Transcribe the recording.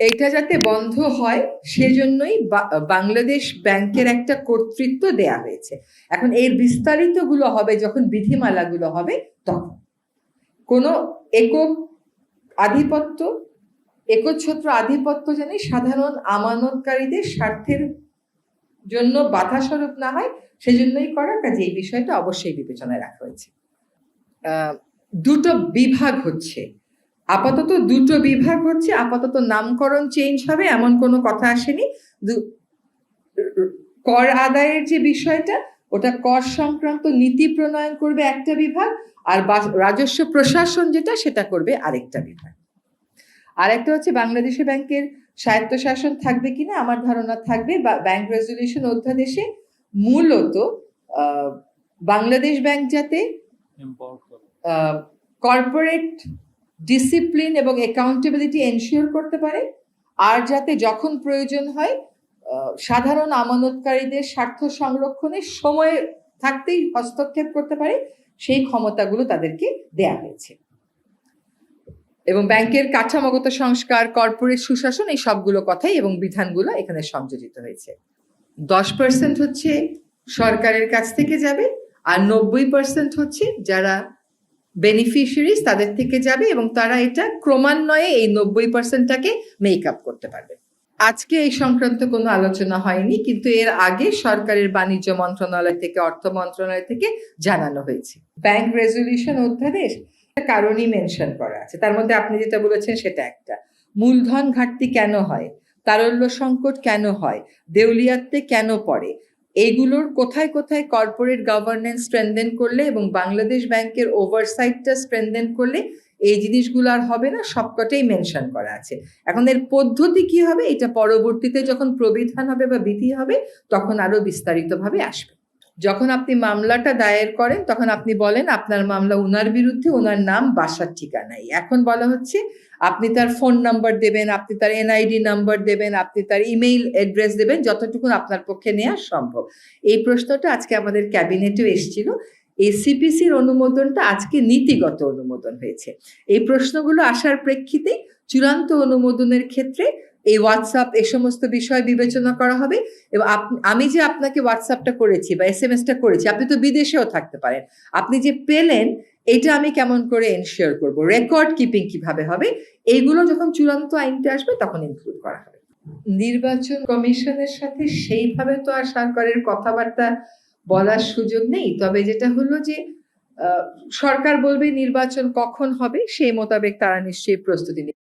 এইটা যাতে বন্ধ হয়, সেজন্যই বাংলাদেশ ব্যাংকের একটা কর্তৃত্ব দেয়া হয়েছে। এখন এর বিস্তারিতগুলো হবে যখন বিধিমালাগুলো হবে তখন। কোনো একক আধিপত্য, একচ্ছত্র আধিপত্য জানি সাধারণ আমানতকারীদের স্বার্থের জন্য বাধা স্বরূপ না হয়, সেজন্যই করা, কাজে এই বিষয়টা অবশ্যই বিবেচনায় রাখা হয়েছে। দুটো বিভাগ হচ্ছে। আপাতত দুটো বিভাগ হচ্ছে আপাতত নামকরণ চেঞ্জ হবে এমন কোনো কথা আসেনি। কর আদায়ের যে বিষয়টা ওটা কর সংক্রান্ত নীতি প্রণয়ন করবে একটা বিভাগ আর রাজস্ব প্রশাসন যেটা সেটা করবে আরেকটা বিভাগ। আর একটা হচ্ছে বাংলাদেশে ব্যাংকের স্বায়ত্তশাসন থাকবে কিনা আমার ধারণা থাকবে বা ব্যাংক রেজলিউশন অধ্যাদেশে মূলত বাংলাদেশ ব্যাংক যাতে কর্পোরেট ডিসিপ্লিন এবং অ্যাকাউন্টেবিলিটি এনশিওর করতে পারে, আর যাতে যখন প্রয়োজন হয় সাধারণ আমানতকারীদের স্বার্থ সংরক্ষণে সময় থাকতেই হস্তক্ষেপ করতে পারে, সেই ক্ষমতাগুলো তাদেরকে দেয়া হয়েছে। এবং ব্যাংকের কাঠামোগত সংস্কার, কর্পোরেট সুশাসন, এই সবগুলো কথাই এবং বিধানগুলো এখানে সংযোজিত হয়েছে। দশ পার্সেন্ট হচ্ছে সরকারের কাছ থেকে যাবে, আর নব্বই পার্সেন্ট হচ্ছে যারা বেনিফিশিয়ারিজ তাদের থেকে যাবে এবং তারা এটা ক্রমান্বয়ে এই নব্বই পার্সেন্টটাকে মেক আপ করতে পারবে। আজকে এই সংক্রান্ত কোনো আলোচনা হয়নি, কিন্তু এর আগে সরকারের বাণিজ্য মন্ত্রণালয় থেকে, অর্থ মন্ত্রণালয় থেকে জানানো হয়েছে। ব্যাংক রেজলিউশন অধ্যাদেশ কারণই মেনশন করা আছে। তার মধ্যে আপনি যেটা বলেছেন সেটা একটা। মূলধন ঘাটতি কেন হয়? তারল্য সংকট কেন হয়? দেউলিয়াত্বে কেন পড়ে? এইগুলোর কোথায় কোথায় কর্পোরেট গভর্নেন্স স্ট্রেনদেন করলে এবং বাংলাদেশ ব্যাংকের ওভারসাইটটা স্ট্রেনদেন করলে এই জিনিসগুলো আর হবে না, সবকটাই মেনশন করা আছে। এখন এর পদ্ধতি কি হবে? এটা পরবর্তীতে যখন প্রবিধান হবে বা বিধি হবে, তখন আরও বিস্তারিতভাবে আসবে। যখন আপনি মামলাটা দায়ের করেন, তখন আপনি বলেন, আপনার মামলা ওনার বিরুদ্ধে ওনার নাম বাসার ঠিকানাই এখন বলা হচ্ছে, আপনি তার ফোন নাম্বার দেবেন, আপনি তার এনআইডি নাম্বার দেবেন, আপনি তার ইমেইল অ্যাড্রেস দেবেন যতটুকু আপনার পক্ষে নেওয়া সম্ভব। এই প্রশ্নটা আজকে আমাদের ক্যাবিনেটেও এসেছিল। এই সিপিসির অনুমোদনটা আজকে নীতিগত অনুমোদন হয়েছে। এই প্রশ্নগুলো আসার প্রেক্ষিতে চূড়ান্ত অনুমোদনের ক্ষেত্রে এই হোয়াটসঅ্যাপ এই সমস্ত বিষয় বিবেচনা করা হবে। এবং আমি যে আপনাকে হোয়াটসঅ্যাপটা করেছি বা এস এম এসটা করেছি, আপনি তো বিদেশেও থাকতে পারেন। আপনি যে পেলেন, এটা আমি কেমন করে এনশিওর করব? রেকর্ড কিপিং কীভাবে হবে? এইগুলো যখন চূড়ান্ত আইনটা আসবে, তখন ইনক্লুড করা হবে। নির্বাচন কমিশনের সাথে সেইভাবে তো আর সরকারের কথাবার্তা বলার সুযোগ নেই। তবে যেটা হলো যে সরকার বলবে নির্বাচন কখন হবে, সেই মোতাবেক তারা নিশ্চয়ই প্রস্তুতি নেবে।